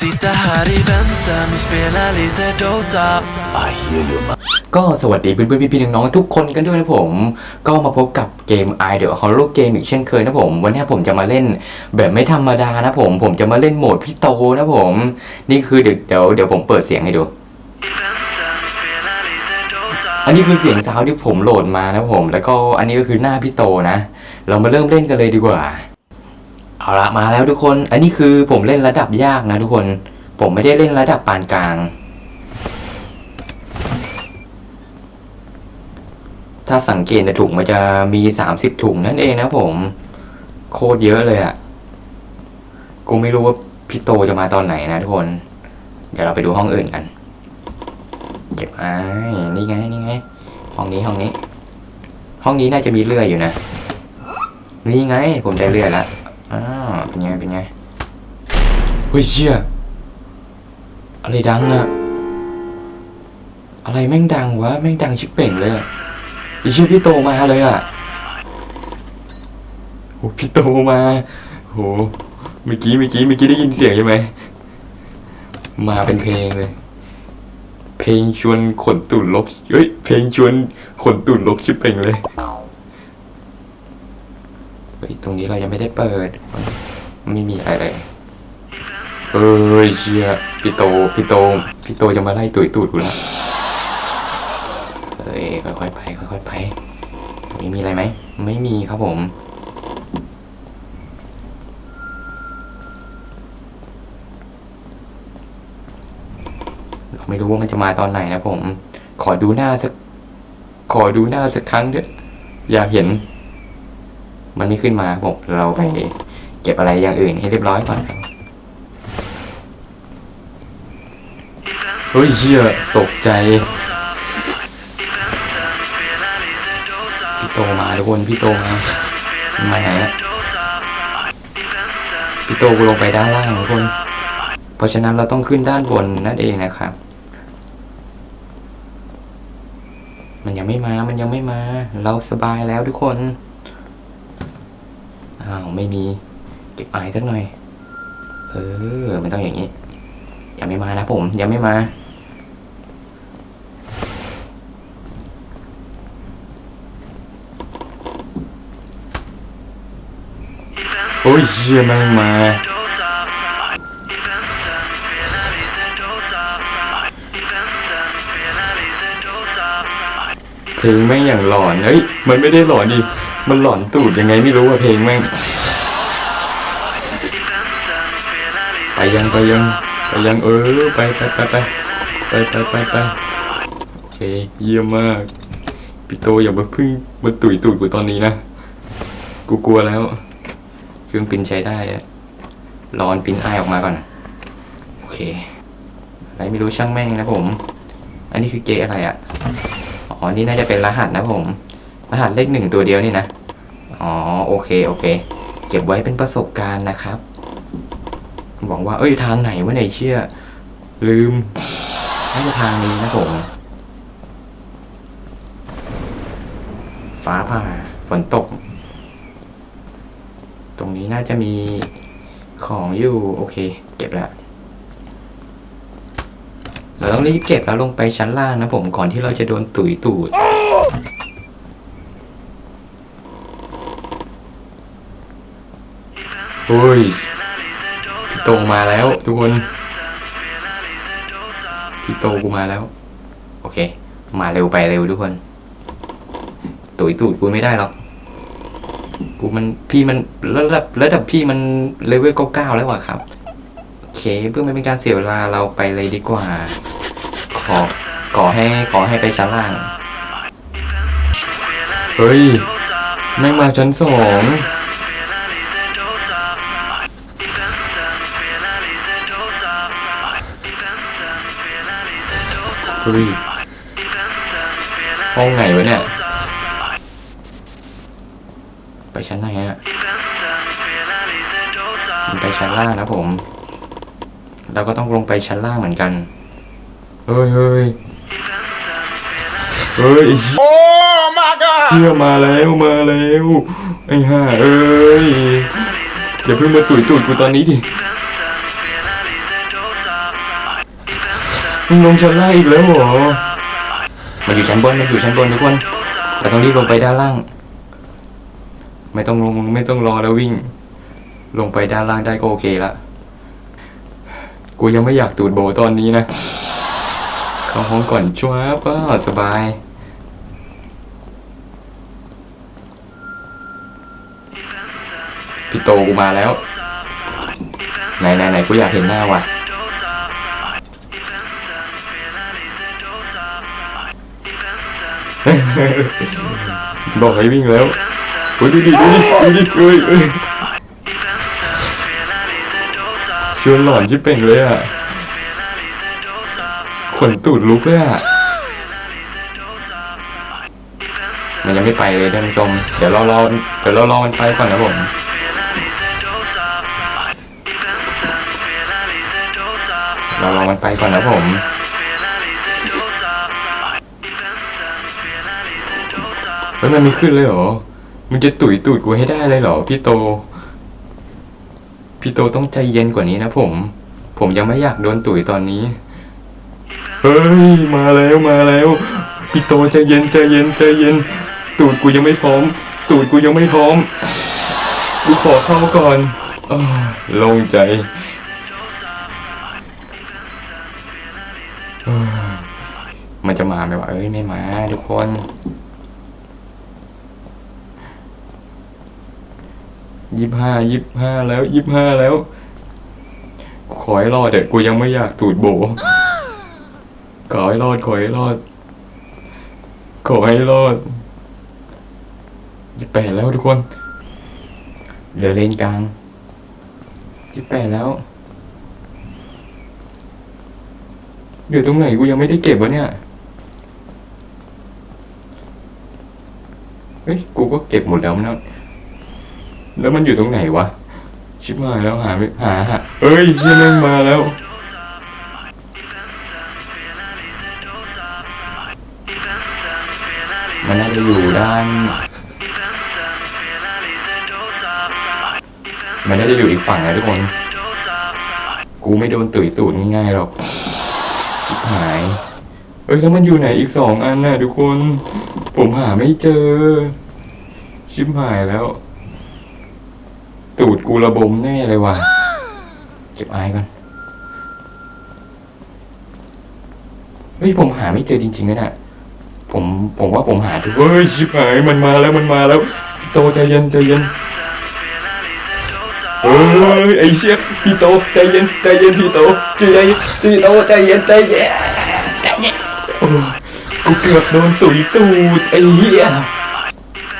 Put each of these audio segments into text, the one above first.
Sitta här i väntan och spela lite Dota I hear you ก็สวัสดีเพื่อนๆพี่ๆน้องๆทุกคนกันด้วยนะผม ก็มาพบกับเกม i d e a Horror Game อีกเช่นเคยนะผม วันนี้ผมจะมาเล่นแบบไม่ธรรมดานะผม ผมจะมาเล่นโหมดพี่โตนะผม นี่คือเดี๋ยวเดี๋ยวเดี๋ยวผมเปิดเสียงให้ดู väntan och spela lite Dota อันนี้คือเสียงซาวด์ที่ผมโหลดมานะผม แล้วก็อันนี้ก็คือหน้าพี่โตนะ เรามาเริ่มเล่นกันเลยดีกว่า เอาละมาแล้วทุกคน อันนี้คือผมเล่นระดับยากนะทุกคน ผมไม่ได้เล่นระดับปานกลาง ถ้าสังเกตในถุงมันจะมีสามสิบถุงนั่นเองนะผม โคตรเยอะเลยอะ่ะ กูไม่รู้ว่าพี่โตจะมาตอนไหนนะทุกคน เดี๋ยวเราไปดูห้องอื่นกันเก็บไอ้นี่ไงนี่ไง ห้องนี้ห้องนี้ ห้องนี้น่าจะมีเลื่อยอยู่นะ นี่ไง ผมได้เลื่อยแล้ว อ้าเป็นไง เป็นไงเฮ้ยเชี่ยอะไรดังอะอะไรแม่งดังวะ แม่งดังชิบเป่งเลยอะไอเชี่ยพี่โตมาเลยอะโอ้พี่โตมาโหเมื่อกี้เมื่อกี้เมื่อกี้ได้ยินเสียงใช่ไหมมาเป็นเพลงเลย เพลงชวนขนตุ่นลบเฮ้ยเพลงชวนขนตุ่นลบชิบเป่งเลย ฮ้ยตรงนี้เรายังไม่ได้เปิด ไม่มีอะไรเลยเอ้ยเชียพี่โตพี่โตพี่โตจะมาไล่ตุยตูดกูล้วเฮ้ยค่อยๆไปค่อยๆไปตรงนี้มีอะไรไหมไม่มีครับผมเราไม่รู้ว่ามันจะมาตอนไหนนะผม ขอดูหน้าสัก ขอดูหน้าสักครั้งเถอะอยากเห็น มันไม่ขึ้นมาครับผมเราไปเก็บอะไรอย่างอื่นให้เรียบร้อยก่อนครับเฮ้ยเชี่ยตกใจพี่โตมาทุกคนพี่โตมามาไหนอะพี่โตกูลงไปด้านล่างทุกคน เพราะฉะนั้นเราต้องขึ้นด้านบนนั่นเองนะครับ มันยังไม่มา มันยังไม่มา เราสบายแล้วทุกคน อ้าวไม่มีเก็บไอายสักหน่อย เออมันต้องอย่างนี้ยังไม่มานะผมยังไม่มาโอ้ยเชี่ยแม่งมาเพลงแม่งอย่างหลอน เฮ้ย มันไม่ได้หลอนดิ มันหลอนตูดยังไงไม่รู้อะเพลงแม่ง ไปยังไปยังไปยังเออไปไปไปไปไปไปไปไปโอเคเยี่ยมมากพี่โตอย่ามาพึ่งมาตุยตูดกูตอนนี้นะกูกลัวแล้วเครื่องปินใช้ได้อะรอนปินไอออกมาก่อนโอเคอะไรไม่รู้ช่างแม่งนะผม อันนี้คือเกอะไรอะ่ะอ๋อนี่น่าจะเป็นรหัสนะผม รหัสเลขหนึ่งตัวเดียวนี่นะ อ๋อโอเคโอเค เก็บไว้เป็นประสบการณ์นะครับ บอกว่า เอ้ยทางไหนวะไหนเชื่อ ลืมน่าจะทางนี้นะผม ฟ้าผ่าฝนตก ตรงนี้น่าจะมีของอยู่โอเค เก็บแล้วเราต้องรีบเก็บแล้วลงไปชั้นล่างนะผมก่อนที่เราจะโดนตุ๋ยตูด โอ้ยพี่โตมาแล้วทุกคนพี่โตกูมาแล้ว โอเค มาเร็วไปเร็วทุกคน ตุยตูดกูไม่ได้หรอกกูมันพี่มันระดับระดับพี่มันเลเวลเก้าแล้วอะครับโอเคเพื่อไม่เป็นการเสียเวลาเราไปเลยดีกว่า ขอขอให้ขอให้ไปชั้นล่าง เฮ้ยแม่งมาชั้นสอง เฮ้ยห้องไหนวะเนี่ย ไปชั้นไหนอะมันไปชั้นล่างนะผม เราก็ต้องลงไปชั้นล่างเหมือนกัน เฮ้ยเฮ้ยเฮ้ยโอ้ my god เชื่อมาแล้วมาแล้วไอ้ห่าเอ้ยอย่าเพิ่งมาตุยตูดกูตอนนี้ดิ มึงลงชั้นล่างอีกแล้วเหรอมาอยู่ชั้นบนมาอยู่ชั้นบนทุกคนเราต้องรีบลงไปด้านล่าง ไม่ต้องลงไม่ต้องรอแล้ววิ่ง ลงไปด้านล่างได้ก็โอเคละกูยังไม่อยากตูดโบตอนนี้นะเข้าห้องก่อนชัวบก็สบายพี่โตกูมาแล้วไหนไหนไหนกูอยากเห็นหน้าว่ะ บอกให้วิ่งแล้วโอ้ยดูดิดูดิดูดิเอ้ยเอ้ยชวนหลอนชิบเป่งเลยอะขนตูดลุกเลยอะมันยังไม่ไปเลยท่านผู้ชม เดี๋ยวรอรอเดี๋ยวเรารอมันไปก่อนนะผมเรารอมันไปก่อนนะผม เฮ้ยมันไม่ขึ้นเลยเหรอมึงจะตุ๋ยตูดกูให้ได้เลยเหรอ พี่โต พี่โตต้องใจเย็นกว่านี้นะผม ผมยังไม่อยากโดนตุ๋ยตอนนี้ เฮ้ย มาแล้วมาแล้ว พี่โตใจเย็นใจเย็นใจเย็น ตูดกูยังไม่พร้อม ตูดกูยังไม่พร้อม กูขอเข้าก่อนอ้าวโลงใจมันจะมาไหมวะเอ้ยไม่มาทุกคน ยี่ห้ายี่ห้าแล้วยี่ห้าแล้ว ขอให้รอดเด็กกูยังไม่อยากตูดโบ ขอให้รอด ขอให้รอด ขอให้รอดยี่แปดแล้วทุกคนเหลือเลนกลางยี่แปดแล้วเดี๋ยวตรงไหนกูยังไม่ได้เก็บวะเนี่ยเฮ้ยกูก็เก็บหมดแล้วนะ แล้วมันอยู่ตรงไหนวะ ชิบหายแล้วหาไม่หาหาเอ้ยเชี่ยแม่งมาแล้ว มันน่าจะอยู่ด้าน มันน่าจะอยู่อีกฝั่งนะทุกคน กูไม่โดนตุ๋ยตูดง่ายๆหรอก ชิบหาย เอ้ยแล้วมันอยู่ไหนอีกสองอันน่ะทุกคน ผมหาไม่เจอ ชิบหายแล้ว ตูดกูระบมแน่เลยว่ะเก็บอายก่อนเฮ้ยผมหาไม่เจอจริงๆนะเนี่ยผมผมว่าผมหาทุกเฮ้ยชิบหายมันมาแล้วมันมาแล้วพี่โตใจเย็นใจเย็นเฮ้ยไอ้เชี่ยพี่โตใจเย็นใจเย็นพี่โตใจเย็นพี่โตใจเย็นใจเย็นโอ้ยกูเกือบโดนตุ๋ยตูดไอ้เหี้ย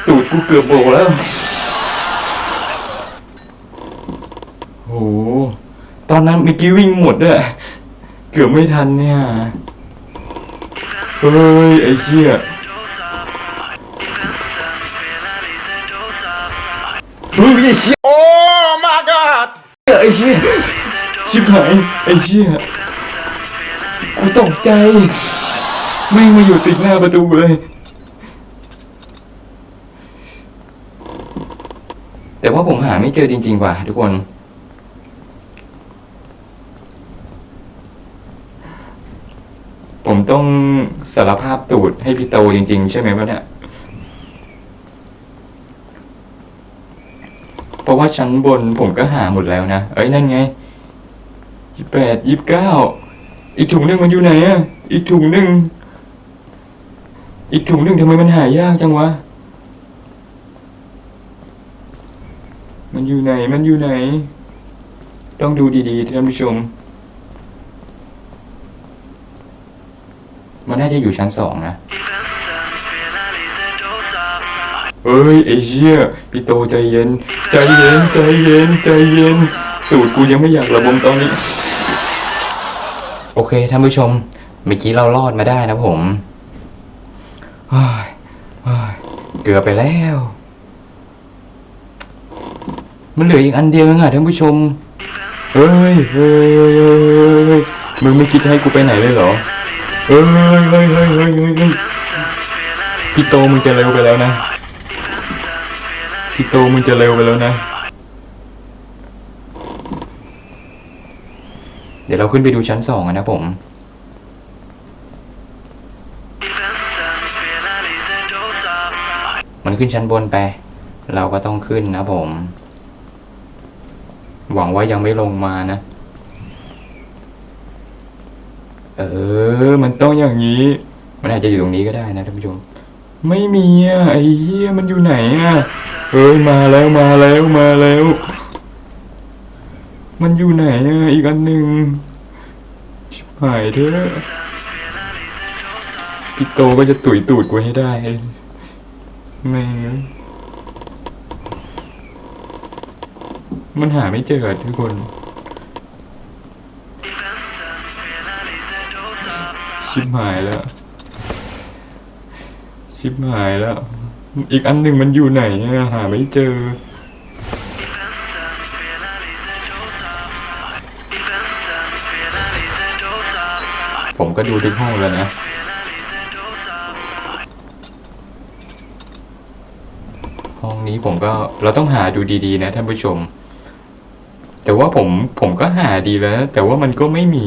ตูดกูเกือบโบแล้ว โห ตอนนั้นเมื่อกี้วิ่งหมดด้วย เกือบไม่ทันเนี่ย เฮ้ย ไอ้เชี่ยเฮ้ยไอ้เชี่ย Oh my god! ไอ้เชี่ยชิบหายไอ้เชี่ยกูตกใจแม่งมาอยู่ติดหน้าประตูเลย แต่ว่าผมหาไม่เจอจริงๆว่ะทุกคน ผม ต้องสารภาพตูดให้พี่โตจริง ๆ ใช่ไหมวะเนี่ยเพราะว่าชั้นบนผมก็หาหมดแล้วนะ เอ้ยนั่นไงยี่แปดยี่เก้าอีกถุงหนึ่งมันอยู่ไหนอะอีกถุงหนึ่งอีกถุงหนึ่งทำไมมันหายากจังวะ มันอยู่ไหน มันอยู่ไหน ต้องดูดีๆท่านผู้ชม มั นน่าจะอยู่ชั้นสองนะ เฮ้ยไอ้เชี่ยพี่โตใจเย็น ใจเย็น ใจเย็น ใจเย็น ตูดกูยังไม่อยากระบมตอนนี้ โอเคท่านผู้ชม เมื่อกี้เรารอดมาได้นะผมเฮ้ยเฮ้ยเกือบไปแล้ว มันเหลืออีกอันเดียวเองอะท่านผู้ชม เฮ้ยเฮ้ยเฮ้ยเฮ้ยเฮ้ยมึงไม่คิดจะให้กูไปไหนเลยเหรอ เฮ้ยเฮ้ยเฮ้ยเฮ้ยพี่โตมึงจะเร็วไปแล้วนะ พี่โตมึงจะเร็วไปแล้วนะ เดี๋ยวเราขึ้นไปดูชั้นสองนะผม มันขึ้นชั้นบนไป เราก็ต้องขึ้นนะผม หวังว่ายังไม่ลงมานะ เออ มันต้องอย่างนี้ มันอาจจะอยู่ตรงนี้ก็ได้นะท่านผู้ชม ไม่มีอะไอ้เหี้ยมันอยู่ไหนอะเอ้ยมาแล้วมาแล้วมาแล้ว มันอยู่ไหนอะอีกอันหนึ่งชิบหายเถอะพี่โตก็จะตุ๋ยตูดกูให้ได้แม่งมันหาไม่เจอทุกคน ชิบหายแล้ว ชิบหายแล้ว อีกอันหนึ่งมันอยู่ไหนเนี่ยหาไม่เจอ ผมก็ดูทุกห้องแล้วนะห้องนี้ผมก็เราต้องหาดูดีๆ นะท่านผู้ชม แต่ว่าผมผมก็หาดีแล้ว แต่ว่ามันก็ไม่มี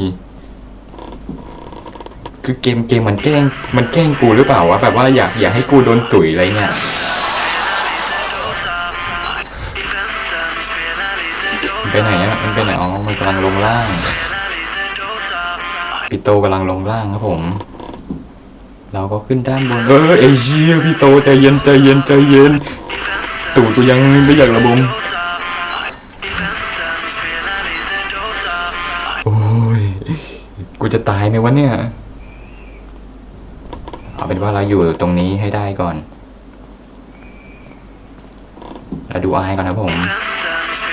คือเกมเกมมันแกล้งมันแกล้งกูหรือเปล่าวะแบบว่าอยากอยากให้กูโดนตุ๋ยอะไรเงี้ยมันไปไหนอะมันไปไหนอ๋อมันกำลังลงล่างพี่โตกำลังลงล่างครับผม เราก็ขึ้นด้านบนเออเอเชียพี่โตใจเย็นใจเย็นใจเย็นตู่กูยังไม่อยากระบมโอ้ยกูจะตายไหมวะเนี่ย เอาเป็นว่าเราอยู่ตรงนี้ให้ได้ก่อนเราดูอายก่อนนะผม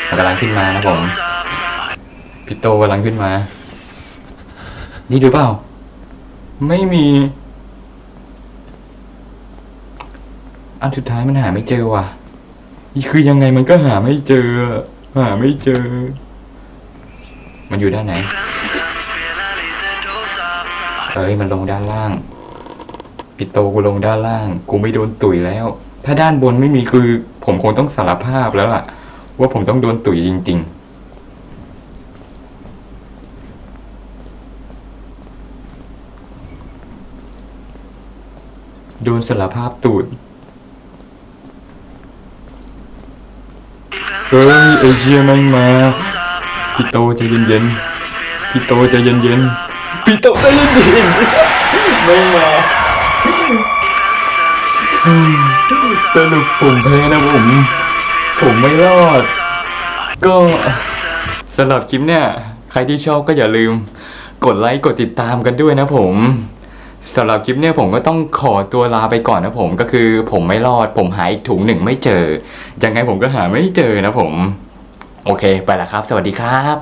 มันกำลังขึ้นมานะผมพี่โตกำลังขึ้นมา นี่ดูเปล่า ไม่มี อันสุดท้ายมันหาไม่เจอว่ะคือยังไงมันก็หาไม่เจอ หาไม่เจอ มันอยู่ด้านไหน เอ้ยมันลงด้านล่าง ปิโตกูลงด้านล่าง กูไม่โดนตุ๋ยแล้ว ถ้าด้านบนไม่มีคือ ผมคงต้องสารภาพแล้วล่ะ ว่าผมต้องโดนตุ๋ยจริง ๆโดนสารภาพตูด เฮ้ยไอเชียแมันมา พี่โตใจเย็นๆ พี่โตใจเย็นๆ พี่โตใจเย็นๆไม่มา สรุปผมแพ้นะผม ผมไม่รอด ก็สำหรับคลิปเนี่ย ใครที่ชอบก็อย่าลืม กดไลค์กดติดตามกันด้วยนะผมสำหรับคลิปเนี่ยผมก็ต้องขอตัวลาไปก่อนนะผมก็คือผมไม่รอด ผมหาอีกถุงหนึ่งไม่เจอ ยังไงผมก็หาไม่เจอนะผม โอเคไปละครับ สวัสดีครับ